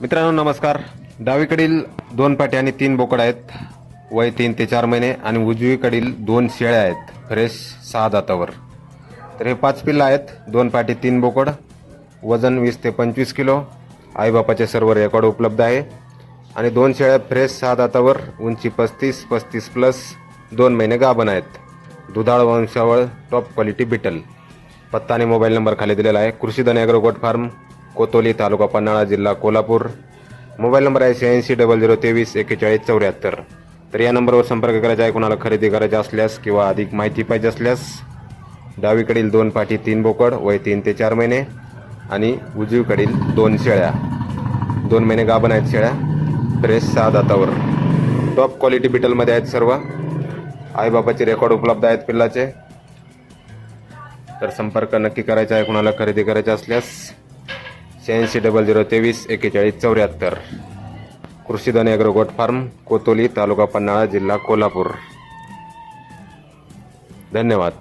मित्रांनो नमस्कार. डावीकडील दोन पाटी आणि तीन बोकड आहेत. वय तीन ते चार महिने आणि उजवीकडील दोन शेळ्या आहेत. फ्रेश सहा दातावर. तर हे पाच पिल्लं आहेत. दोन पाटी तीन बोकड. वजन वीस ते पंचवीस किलो. आईबापाचे सर्व रेकॉर्ड उपलब्ध आहे. आणि दोन शेळ्या फ्रेश सहा दातावर. उंची पस्तीस पस्तीस प्लस. दोन महिने गाभण आहेत. दुधाळ वंशावळ टॉप क्वालिटी बिटल. पत्ता आणि मोबाईल नंबर खाली दिलेला आहे. कृषी agro goat farm. Kotoli taluka Panhala जिल्हा कोल्हापूर. मोबाईल नंबर आहे शहाऐंशी डबल झिरो तेवीस एक्केचाळीस चौऱ्याहत्तर. तर या नंबरवर संपर्क करायचा आहे कोणाला खरेदी करायची असल्यास किंवा अधिक माहिती पाहिजे असल्यास डावीकडील दोन पाठी तीन बोकड वय तीन ते चार महिने आणि उजवीकडील दोन शेळ्या. दोन महिने गाभण आहेत शेळ्या फ्रेश सहा दातावर. टॉप क्वालिटी बिटलमध्ये आहेत सर्व. आईबापाचे रेकॉर्ड उपलब्ध आहेत पिल्लाचे. तर संपर्क नक्की करायचा आहे कुणाला खरेदी करायचा असल्यास. शहाऐंशी डबल झिरो तेवीस एक्केचाळीस चौऱ्याहत्तर. Krushidhan agro goat farm Kotoli taluka Panhala जिल्हा कोल्हापूर. धन्यवाद.